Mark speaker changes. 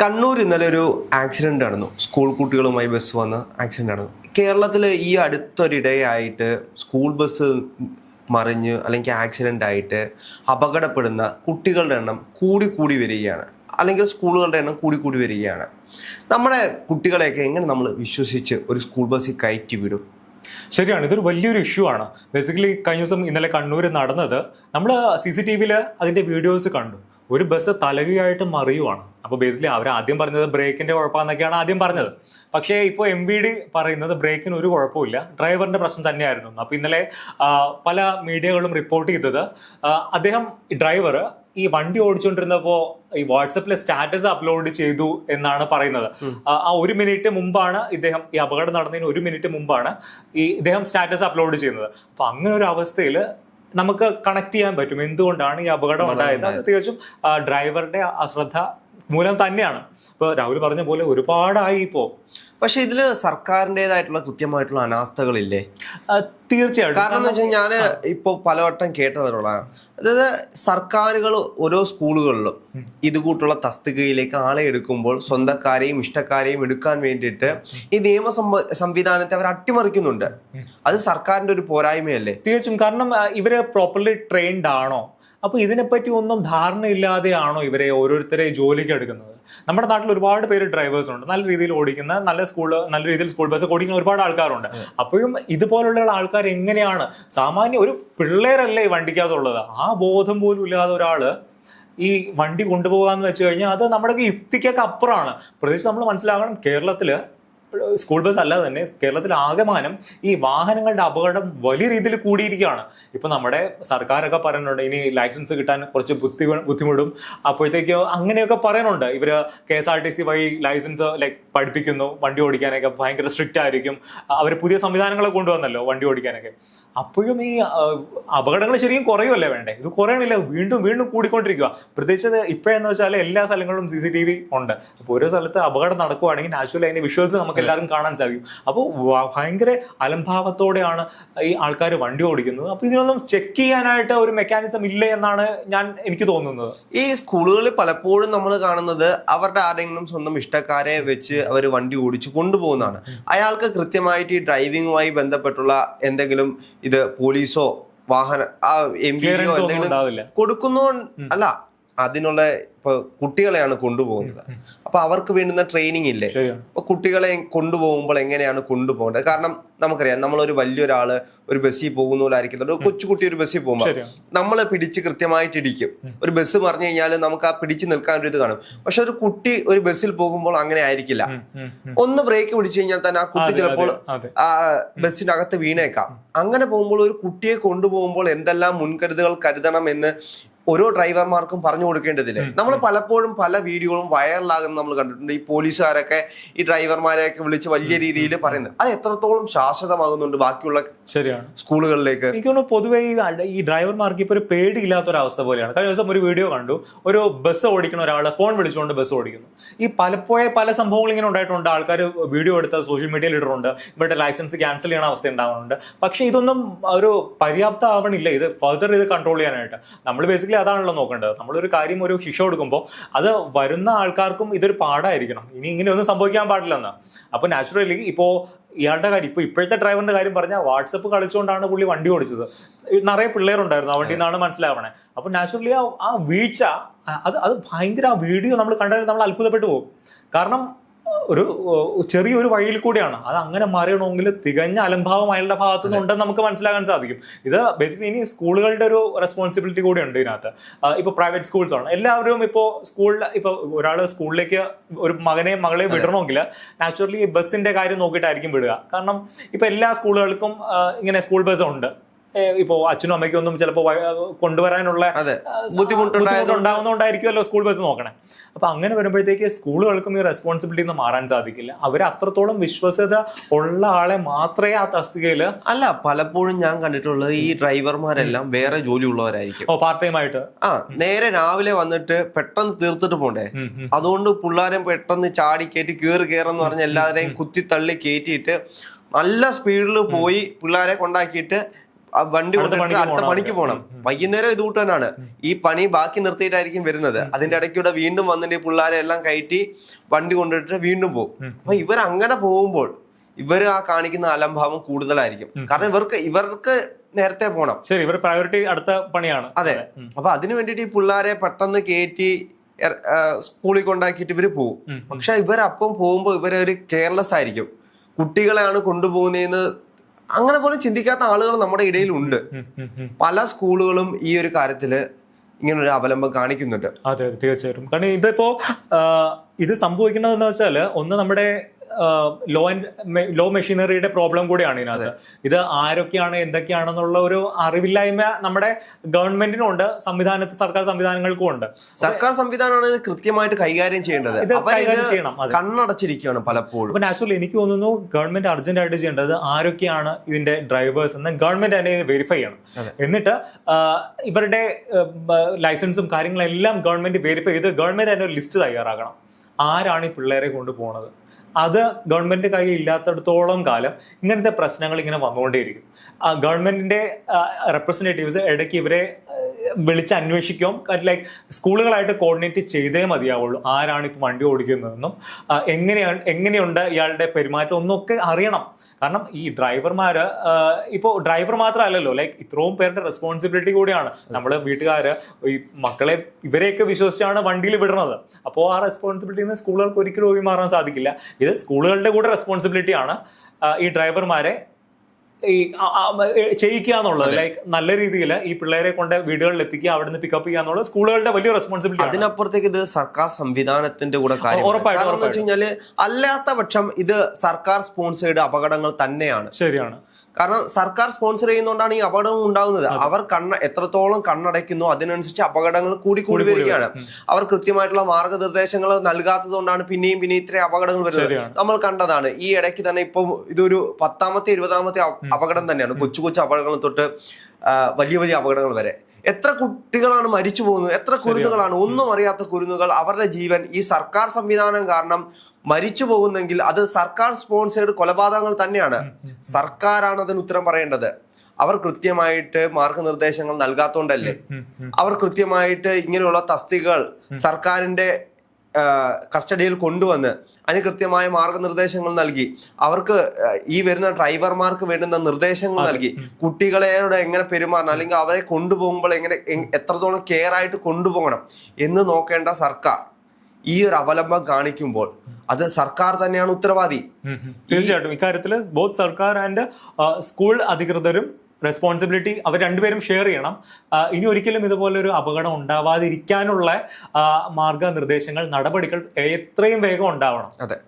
Speaker 1: കണ്ണൂർ ഇന്നലെ ഒരു ആക്സിഡന്റ് നടന്നു. സ്കൂൾ കുട്ടികളുമായി ബസ് വന്ന ആക്സിഡന്റ് നടന്നു. കേരളത്തിൽ ഈ അടുത്തൊരിടയായിട്ട് സ്കൂൾ ബസ് മറിഞ്ഞ് അല്ലെങ്കിൽ ആക്സിഡന്റ് ആയിട്ട് അപകടപ്പെടുന്ന കുട്ടികളുടെ എണ്ണം കൂടി കൂടി വരികയാണ്. അല്ലെങ്കിൽ സ്കൂളുകളുടെ എണ്ണം കൂടി കൂടി വരികയാണ്. നമ്മുടെ കുട്ടികളെയൊക്കെ എങ്ങനെ നമ്മൾ വിശ്വസിച്ച് ഒരു സ്കൂൾ ബസ്സിൽ കയറ്റി വിടും?
Speaker 2: ശരിയാണ്. ഇതൊരു വലിയൊരു ഇഷ്യൂ ആണ്. ബേസിക്കലി കഴിഞ്ഞ ദിവസം ഇന്നലെ കണ്ണൂർ നടന്നത് നമ്മൾ സി സി ടി വിയിൽ അതിന്റെ വീഡിയോസ് കണ്ടു. ഒരു ബസ് തലകീഴായിട്ട് മറിയുവാണ്. അപ്പോൾ ബേസിക്കലി അവർ ആദ്യം പറഞ്ഞത് ബ്രേക്കിന്റെ കുഴപ്പമാണെന്നൊക്കെയാണ് ആദ്യം പറഞ്ഞത്. പക്ഷേ ഇപ്പോൾ എം വി ഡി പറയുന്നത് ബ്രേക്കിന് ഒരു കുഴപ്പമില്ല ഡ്രൈവറിന്റെ പ്രശ്നം തന്നെയായിരുന്നു. അപ്പോൾ ഇന്നലെ പല മീഡിയകളും റിപ്പോർട്ട് ചെയ്തത് അദ്ദേഹം ഡ്രൈവർ ഈ വണ്ടി ഓടിച്ചുകൊണ്ടിരുന്നപ്പോൾ ഈ വാട്സപ്പിൽ സ്റ്റാറ്റസ് അപ്ലോഡ് ചെയ്തു എന്നാണ് പറയുന്നത്. ആ, ഒരു മിനിറ്റ് മുമ്പാണ് ഇദ്ദേഹം ഈ അപകടം നടന്നതിന് ഒരു മിനിറ്റ് മുമ്പാണ് ഈ ഇദ്ദേഹം സ്റ്റാറ്റസ് അപ്ലോഡ് ചെയ്യുന്നത്. അപ്പൊ അങ്ങനെ ഒരു അവസ്ഥയിൽ നമുക്ക് കണക്ട് ചെയ്യാൻ പറ്റും. എന്തുകൊണ്ടാണ് ഈ അപകടം ഉണ്ടായത്? തികച്ചും ഡ്രൈവറുടെ അശ്രദ്ധ മൂലം തന്നെയാണ്. ഇപ്പൊ രാഹുൽ പറഞ്ഞ പോലെ ഒരുപാടായി ഇപ്പോ.
Speaker 1: പക്ഷെ ഇതിൽ സർക്കാരിന്റെതായിട്ടുള്ള കൃത്യമായിട്ടുള്ള അനാസ്ഥകളില്ലേ?
Speaker 2: തീർച്ചയായിട്ടും.
Speaker 1: കാരണം എന്ന് വെച്ചാൽ ഞാൻ ഇപ്പോൾ പലവട്ടം കേട്ടതിലുള്ളതാണ് അതായത് സർക്കാരുകൾ ഓരോ സ്കൂളുകളിലും ഇതുകൂട്ടുള്ള തസ്തികയിലേക്ക് ആളെ എടുക്കുമ്പോൾ സ്വന്തക്കാരെയും ഇഷ്ടക്കാരെയും എടുക്കാൻ വേണ്ടിയിട്ട് ഈ നിയമ സംവ- സംവിധാനത്തെ അവർ അട്ടിമറിക്കുന്നുണ്ട്. അത് സർക്കാരിന്റെ ഒരു പോരായ്മയല്ലേ?
Speaker 2: തീർച്ചയായും. കാരണം ഇവർ പ്രോപ്പർലി ട്രെയിൻഡ് ആണോ? അപ്പൊ ഇതിനെപ്പറ്റി ഒന്നും ധാരണയില്ലാതെയാണോ ഇവരെ ഓരോരുത്തരെ ജോലിക്ക് എടുക്കുന്നത്? നമ്മുടെ നാട്ടിൽ ഒരുപാട് പേര് ഡ്രൈവേഴ്സ് ഉണ്ട്. നല്ല രീതിയിൽ ഓടിക്കുന്ന നല്ല സ്കൂൾ നല്ല രീതിയിൽ സ്കൂൾ ബസ് ഓടിക്കുന്ന ഒരുപാട് ആൾക്കാരുണ്ട്. അപ്പോഴും ഇതുപോലുള്ള ആൾക്കാർ എങ്ങനെയാണ്? സാമാന്യ ഒരു പിള്ളേരല്ലേ ഈ വണ്ടിക്കകത്തുള്ളത്. ആ ബോധം പോലും ഇല്ലാതെ ഒരാൾ ഈ വണ്ടി കൊണ്ടുപോകാന്ന് വെച്ച് കഴിഞ്ഞാൽ അത് നമ്മുടെ യുക്തിക്കൊക്കെ അപ്പുറമാണ്. പ്രത്യേകിച്ച് നമ്മൾ മനസ്സിലാക്കണം കേരളത്തിൽ സ്കൂൾ ബസ് അല്ലാതെ തന്നെ കേരളത്തിൽ ആകമാനം ഈ വാഹനങ്ങളുടെ അപകടം വലിയ രീതിയിൽ കൂടിയിരിക്കുകയാണ്. ഇപ്പൊ നമ്മുടെ സർക്കാരൊക്കെ പറയുന്നുണ്ട് ഇനി ലൈസൻസ് കിട്ടാൻ കുറച്ച് ബുദ്ധി ബുദ്ധിമുട്ടും. അപ്പോഴത്തേക്ക് അങ്ങനെയൊക്കെ പറയുന്നുണ്ട് ഇവർ K S R T C വഴി ലൈസൻസ് ലൈക്ക് പഠിപ്പിക്കുന്നു വണ്ടി ഓടിക്കാനൊക്കെ ഭയങ്കര സ്ട്രിക്റ്റ് ആയിരിക്കും. അവർ പുതിയ സംവിധാനങ്ങളൊക്കെ കൊണ്ടുവന്നല്ലോ വണ്ടി ഓടിക്കാനൊക്കെ. അപ്പോഴും ഈ അപകടങ്ങൾ ശരിക്കും കുറയുമല്ലേ വേണ്ടേ? ഇത് കുറയണില്ല വീണ്ടും വീണ്ടും കൂടിക്കൊണ്ടിരിക്കുക പ്രത്യേകിച്ച് ഇപ്പോഴെന്ന് വെച്ചാൽ എല്ലാ സ്ഥലങ്ങളിലും സി സി ടി വി ഉണ്ട്. അപ്പോൾ ഓരോ സ്ഥലത്ത് അപകടം നടക്കുവാണെങ്കിൽ നാച്ചുറലി അതിന്റെ വിഷ്വൽസ് നമുക്ക് എല്ലാവർക്കും കാണാൻ സാധിക്കും. അപ്പോൾ ഭയങ്കര അലംഭാവത്തോടെയാണ് ഈ ആൾക്കാർ വണ്ടി ഓടിക്കുന്നത്. അപ്പോൾ ഇതിനൊന്നും ചെക്ക് ചെയ്യാനായിട്ട് ഒരു മെക്കാനിസം ഇല്ല എന്നാണ് ഞാൻ എനിക്ക് തോന്നുന്നത്.
Speaker 1: ഈ സ്കൂളുകളിൽ പലപ്പോഴും നമ്മൾ കാണുന്നത് അവരുടെ ആരെങ്കിലും സ്വന്തം ഇഷ്ടക്കാരെ വെച്ച് അവർ വണ്ടി ഓടിച്ചു കൊണ്ടുപോകുന്നതാണ്. അയാൾക്ക് കൃത്യമായിട്ട് ഈ ഡ്രൈവിങ്ങുമായി ബന്ധപ്പെട്ടുള്ള എന്തെങ്കിലും ഇത് പോലീസോ വാഹന ആ എം പിയോ എന്തെങ്കിലും കൊടുക്കുന്നോ അല്ല അതിനുള്ള ഇപ്പൊ കുട്ടികളെയാണ് കൊണ്ടുപോകുന്നത്. അപ്പൊ അവർക്ക് വേണ്ടുന്ന ട്രെയിനിങ് ഇല്ലേ? അപ്പൊ കുട്ടികളെ കൊണ്ടുപോകുമ്പോൾ എങ്ങനെയാണ് കൊണ്ടുപോകേണ്ടത്? കാരണം നമുക്കറിയാം നമ്മളൊരു വലിയൊരാൾ ഒരു ബസ്സിൽ പോകുന്ന പോലെ ആയിരിക്കുന്നുണ്ട് ഒരു കൊച്ചുകുട്ടി ഒരു ബസ്സിൽ പോകുമ്പോൾ നമ്മളെ പിടിച്ച് കൃത്യമായിട്ട് ഇടിക്കും. ഒരു ബസ് പറഞ്ഞു കഴിഞ്ഞാൽ നമുക്ക് ആ പിടിച്ച് നിൽക്കാൻ ഒരു ഇത് കാണും. പക്ഷെ ഒരു കുട്ടി ഒരു ബസ്സിൽ പോകുമ്പോൾ അങ്ങനെ ആയിരിക്കില്ല. ഒന്ന് ബ്രേക്ക് പിടിച്ചു കഴിഞ്ഞാൽ തന്നെ ആ കുട്ടി ചിലപ്പോൾ ആ ബസ്സിന്റെ അകത്ത് വീണേക്കാം. അങ്ങനെ പോകുമ്പോൾ ഒരു കുട്ടിയെ കൊണ്ടുപോകുമ്പോൾ എന്തെല്ലാം മുൻകരുതുകൾ കരുതണം എന്ന് ഓരോ ഡ്രൈവർമാർക്കും പറഞ്ഞു കൊടുക്കേണ്ടതില്ല? നമ്മൾ പലപ്പോഴും പല വീഡിയോകളും വൈറലാകുന്ന നമ്മൾ കണ്ടിട്ടുണ്ട്. ഈ പോലീസുകാരൊക്കെ ഈ ഡ്രൈവർമാരെയൊക്കെ വിളിച്ച് വലിയ രീതിയിൽ പറയുന്നത്. അത് എത്രത്തോളം ശാശ്വതമാകുന്നുണ്ട് ബാക്കിയുള്ള
Speaker 2: ശരിയാണ്.
Speaker 1: സ്കൂളുകളിലേക്ക്?
Speaker 2: എനിക്ക് തോന്നുന്നു പൊതുവേ ഈ ഡ്രൈവർമാർക്ക് ഇപ്പൊ ഒരു പേടിയില്ലാത്ത ഒരു അവസ്ഥ പോലെയാണ്. കഴിഞ്ഞ ദിവസം ഒരു വീഡിയോ കണ്ടു. ഒരു ബസ് ഓടിക്കുന്ന ഒരാളെ ഫോൺ വിളിച്ചുകൊണ്ട് ബസ് ഓടിക്കുന്നു. ഈ പലപ്പോഴും പല സംഭവങ്ങൾ ഇങ്ങനെ ഉണ്ടായിട്ടുണ്ട്. ആൾക്കാർ വീഡിയോ എടുത്ത് സോഷ്യൽ മീഡിയയിൽ ഇടുന്നുണ്ട്. ഇവരുടെ ലൈസൻസ് ക്യാൻസൽ ചെയ്യണ അവസ്ഥ ഉണ്ടാവുന്നുണ്ട്. പക്ഷെ ഇതൊന്നും ഒരു പര്യാപ്തമാവണില്ല. ഇത് ഫർദർ ഇത് കൺട്രോൾ ചെയ്യാനായിട്ട്. നമ്മൾ ബേസിക്കലി അതാണല്ലോ നോക്കേണ്ടത്. നമ്മളൊരു കാര്യം ഒരു ശിക്ഷ കൊടുക്കുമ്പോൾ അത് വരുന്ന ആൾക്കാർക്കും ഇതൊരു പാടായിരിക്കണം. ഇനി ഇങ്ങനെ ഒന്നും സംഭവിക്കാൻ പാടില്ലെന്ന്. അപ്പോൾ നാച്ചുറലി ഇപ്പോൾ ഇയാളുടെ കാര്യം ഇപ്പോൾ ഇപ്പോഴത്തെ ഡ്രൈവറിന്റെ കാര്യം പറഞ്ഞാൽ വാട്സപ്പ് കളിച്ചുകൊണ്ടാണ് പുള്ളി വണ്ടി ഓടിച്ചത്. നിറയെ പിള്ളേരുണ്ടായിരുന്നു ആ വണ്ടിയിൽ നിന്നാണ് മനസ്സിലാവണേ. അപ്പോൾ നാച്ചുറലി ആ ആ വീഴ്ച അത് അത് ഭയങ്കര ആ വീഡിയോ നമ്മൾ കണ്ടാൽ നമ്മൾ അത്ഭുതപ്പെട്ടു പോകും. കാരണം ഒരു ചെറിയൊരു വഴിയിൽ കൂടിയാണ്. അത് അങ്ങനെ മറിയണമെങ്കിൽ തികഞ്ഞ അലംഭാവം അയാളുടെ ഭാഗത്തു നിന്ന് ഉണ്ടെന്ന് നമുക്ക് മനസ്സിലാക്കാൻ സാധിക്കും. ഇത് ബേസിക്കലി ഇനി സ്കൂളുകളുടെ ഒരു റെസ്പോൺസിബിലിറ്റി കൂടി ഉണ്ട് ഇതിനകത്ത് ഇപ്പൊ പ്രൈവറ്റ് സ്കൂൾസ് ആണ്. എല്ലാവരും ഇപ്പോൾ സ്കൂളിൽ ഇപ്പൊ ഒരാൾ സ്കൂളിലേക്ക് ഒരു മകനെ മകളെ വിടണമെങ്കിൽ നാച്ചുറലി ബസ്സിന്റെ കാര്യം നോക്കിയിട്ടായിരിക്കും വിടുക. കാരണം ഇപ്പൊ എല്ലാ സ്കൂളുകൾക്കും ഇങ്ങനെ സ്കൂൾ ബസ് ഉണ്ട്. ഇപ്പോ അച്ഛനും അമ്മയ്ക്കും ഒന്നും ചിലപ്പോൾ കൊണ്ടുവരാനുള്ള
Speaker 1: ബുദ്ധിമുട്ടുണ്ടായതുകൊണ്ട്
Speaker 2: സ്കൂൾ ബസ് നോക്കണേ. അപ്പൊ അങ്ങനെ വരുമ്പോഴത്തേക്ക് സ്കൂളുകൾക്കും ഈ റെസ്പോൺസിബിലിറ്റി ഒന്നും മാറാൻ സാധിക്കില്ല. അവർ അത്രത്തോളം വിശ്വസത ഉള്ള ആളെ മാത്രമേ ആ തസ്തികയിൽ
Speaker 1: അല്ല പലപ്പോഴും ഞാൻ കണ്ടിട്ടുള്ളത് ഈ ഡ്രൈവർമാരെല്ലാം വേറെ ജോലി ഉള്ളവരായിരിക്കും
Speaker 2: ഓ പാർട്ട് ടൈം ആയിട്ട്
Speaker 1: ആ നേരെ രാവിലെ വന്നിട്ട് പെട്ടെന്ന് തീർത്തിട്ട് പോണ്ടേ. അതുകൊണ്ട് പിള്ളേരെ പെട്ടെന്ന് ചാടി കയറ്റി കയറി കയറെന്ന് പറഞ്ഞ് എല്ലാവരെയും കുത്തി തള്ളി കയറ്റിയിട്ട് നല്ല സ്പീഡിൽ പോയി പിള്ളേരെ കൊണ്ടാക്കിയിട്ട് വണ്ടി
Speaker 2: അടുത്ത
Speaker 1: കൊണ്ടിട്ട്
Speaker 2: പണിക്ക്
Speaker 1: അടുത്ത
Speaker 2: പോണം
Speaker 1: പണിക്ക് പോകണം വൈകുന്നേരം ഇത് കൂട്ടാനാണ് ഈ പണി ബാക്കി നിർത്തിയിട്ടായിരിക്കും വരുന്നത്. അതിന്റെ ഇടയ്ക്കൂടെ വീണ്ടും വന്നിട്ട് ഈ പിള്ളേരെ എല്ലാം കയറ്റി വണ്ടി കൊണ്ടിട്ട് വീണ്ടും പോകും അപ്പൊ ഇവർ അങ്ങനെ പോകുമ്പോൾ ഇവർ ആ കാണിക്കുന്ന അലംഭാവം കൂടുതലായിരിക്കും. കാരണം ഇവർക്ക് ഇവർക്ക് നേരത്തെ പോകണം
Speaker 2: ശരി ഇവർ പ്രയോറിറ്റി അടുത്ത പണിയാണ്.
Speaker 1: അതെ. അപ്പൊ അതിനു വേണ്ടിട്ട് ഈ പിള്ളേരെ പെട്ടെന്ന് കയറ്റി സ്കൂളിൽ കൊണ്ടാക്കിയിട്ട് ഇവർ പോകും. പക്ഷെ ഇവരപ്പം പോകുമ്പോൾ ഇവരൊരു കെയർലെസ് ആയിരിക്കും. കുട്ടികളെയാണ് കൊണ്ടുപോകുന്നതെന്ന് അങ്ങനെ പോലും ചിന്തിക്കാത്ത ആളുകൾ നമ്മുടെ ഇടയിലുണ്ട്. പല സ്കൂളുകളും ഈ ഒരു കാര്യത്തിൽ ഒരു അവലംബം കാണിക്കുന്നുണ്ട്.
Speaker 2: അതെ അതെ തീർച്ചയായിട്ടും. കാരണം ഇതിപ്പോ ഇത് സംഭവിക്കുന്നതെന്ന് വെച്ചാൽ ഒന്ന് നമ്മുടെ ലോ ആൻഡ് ലോ മെഷീനറിയുടെ പ്രോബ്ലം കൂടിയാണ് ഇതിനകത്ത്. ഇത് ആരൊക്കെയാണ് എന്തൊക്കെയാണെന്നുള്ള ഒരു അറിവില്ലായ്മ നമ്മുടെ ഗവൺമെന്റിനും ഉണ്ട് സംവിധാനത്ത് സർക്കാർ സംവിധാനങ്ങൾക്കും ഉണ്ട്.
Speaker 1: സർക്കാർ സംവിധാനമാണ് ഇത് കൃത്യമായിട്ട് കൈകാര്യം ചെയ്യേണ്ടത്.
Speaker 2: ചെയ്യണം
Speaker 1: കണ്ണടച്ചിരിക്കുകയാണ് പലപ്പോഴും.
Speaker 2: അപ്പൊ നാച്ചുറലി എനിക്ക് തോന്നുന്നു ഗവൺമെന്റ് അർജന്റ് ആയിട്ട് ചെയ്യേണ്ടത് ആരൊക്കെയാണ് ഇതിന്റെ ഡ്രൈവേഴ്സ് എന്ന് ഗവൺമെന്റ് തന്നെ വെരിഫൈ ചെയ്യണം. എന്നിട്ട് ഇവരുടെ ലൈസൻസും കാര്യങ്ങളെല്ലാം ഗവൺമെന്റ് വെരിഫൈ ചെയ്ത് ഗവൺമെന്റ് അതിന്റെ ലിസ്റ്റ് തയ്യാറാക്കണം. ആരാണ് ഈ പിള്ളേരെ കൊണ്ടുപോകുന്നത് അത് ഗവൺമെന്റ് കയ്യിൽ ഇല്ലാത്തടത്തോളം കാലം ഇങ്ങനത്തെ പ്രശ്നങ്ങൾ ഇങ്ങനെ വന്നുകൊണ്ടേയിരിക്കും. ഗവൺമെന്റിന്റെ റെപ്രസെന്റേറ്റീവ്സ് ഇടയ്ക്ക് ഇവരെ വിളിച്ച് അന്വേഷിക്കും. ലൈക്ക് സ്കൂളുകളായിട്ട് കോർഡിനേറ്റ് ചെയ്തേ മതിയാവുള്ളൂ. ആരാണ് ഇപ്പം വണ്ടി ഓടിക്കുന്നതെന്നും എങ്ങനെയാണ് എങ്ങനെയുണ്ട് ഇയാളുടെ പെരുമാറ്റം ഒന്നൊക്കെ അറിയണം. കാരണം ഈ ഡ്രൈവർമാർ ഇപ്പോൾ ഡ്രൈവർ മാത്രമല്ലല്ലോ ലൈക്ക് ഇത്രയും പേരുടെ റെസ്പോൺസിബിലിറ്റി കൂടിയാണ്. നമ്മൾ വീട്ടുകാർ ഈ മക്കളെ ഇവരെയൊക്കെ വിശ്വസിച്ചാണ് വണ്ടിയിൽ വിടുന്നത്. അപ്പോൾ ആ റെസ്പോൺസിബിലിറ്റിയിൽ നിന്ന് സ്കൂളുകൾക്ക് ഒരിക്കലും ഒഴിമാറാൻ സാധിക്കില്ല. ഇത് സ്കൂളുകളുടെ കൂടെ റെസ്പോൺസിബിലിറ്റിയാണ് ഈ ഡ്രൈവർമാരെ ഈ ചെയ്യിക്കുക എന്നുള്ളത് ലൈക്ക് നല്ല രീതിയിൽ ഈ പിള്ളേരെ കൊണ്ട് വീടുകളിൽ എത്തിക്കുക അവിടെ നിന്ന് പിക്കപ്പ് ചെയ്യുക എന്നുള്ളത് സ്കൂളുകളുടെ വലിയ റെസ്പോൺസിബിലിറ്റി
Speaker 1: അതിനപ്പുറത്തേക്ക് ഇത് സർക്കാർ സംവിധാനത്തിന്റെ കൂടെ കാര്യം അല്ലാത്ത പക്ഷം ഇത് സർക്കാർ സ്പോൺസേഡ് അപകടങ്ങൾ തന്നെയാണ്.
Speaker 2: ശരിയാണ്.
Speaker 1: കാരണം സർക്കാർ സ്പോൺസർ ചെയ്യുന്നതുകൊണ്ടാണ് ഈ അപകടം ഉണ്ടാകുന്നത്. അവർ കണ്ണ എത്രത്തോളം കണ്ണടയ്ക്കുന്നു അതിനനുസരിച്ച് അപകടങ്ങൾ കൂടി കൂടി വരികയാണ്. അവർ കൃത്യമായിട്ടുള്ള മാർഗനിർദ്ദേശങ്ങൾ നൽകാത്തതുകൊണ്ടാണ് പിന്നെയും പിന്നെയും ഇത്രയും അപകടങ്ങൾ വരുന്നത്. നമ്മൾ കണ്ടതാണ്. ഈ ഇടയ്ക്ക് തന്നെ ഇപ്പൊ ഇതൊരു പത്താമത്തെ ഇരുപതാമത്തെ അപ- അപകടം തന്നെയാണ്. കൊച്ചു കൊച്ചു അപകടങ്ങൾ തൊട്ട് വലിയ വലിയ അപകടങ്ങൾ വരെ. എത്ര കുട്ടികളാണ് മരിച്ചു പോകുന്നത്? എത്ര കുരുന്നുകളാണ്? ഒന്നും അറിയാത്ത കുരുന്നുകൾ അവരുടെ ജീവൻ ഈ സർക്കാർ സംവിധാനം കാരണം മരിച്ചു പോകുന്നെങ്കിൽ അത് സർക്കാർ സ്പോൺസേഡ് കൊലപാതകങ്ങൾ തന്നെയാണ്. സർക്കാരാണ് അതിന് ഉത്തരം പറയേണ്ടത്. അവർ കൃത്യമായിട്ട് മാർഗനിർദ്ദേശങ്ങൾ നൽകാത്തോണ്ടല്ലേ. അവർ കൃത്യമായിട്ട് ഇങ്ങനെയുള്ള തസ്തികകൾ സർക്കാരിന്റെ കസ്റ്റഡിയിൽ കൊണ്ടുവന്ന് അതിന് കൃത്യമായ മാർഗനിർദ്ദേശങ്ങൾ നൽകി. അവർക്ക് ഈ വരുന്ന ഡ്രൈവർമാർക്ക് വേണ്ടുന്ന നിർദ്ദേശങ്ങൾ നൽകി. കുട്ടികളോട് എങ്ങനെ പെരുമാറണം? അല്ലെങ്കിൽ അവരെ കൊണ്ടുപോകുമ്പോൾ എങ്ങനെ എത്രത്തോളം കെയർ ആയിട്ട് കൊണ്ടുപോകണം എന്ന് നോക്കേണ്ട സർക്കാർ ഈ ഒരു അവലംബം കാണിക്കുമ്പോൾ അത് സർക്കാർ തന്നെയാണ് ഉത്തരവാദി.
Speaker 2: തീർച്ചയായിട്ടും. ഇക്കാര്യത്തിൽ ബോത്ത് സർക്കാർ ആൻഡ് സ്കൂൾ അധികൃതരും റെസ്പോൺസിബിലിറ്റി അവർ രണ്ടുപേരും ഷെയർ ചെയ്യണം. ഇനി ഒരിക്കലും ഇതുപോലെ ഒരു അപകടം ഉണ്ടാവാതിരിക്കാനുള്ള മാർഗനിർദ്ദേശങ്ങൾ നടപടികൾ എത്രയും വേഗം ഉണ്ടാവണം.
Speaker 1: അതെ.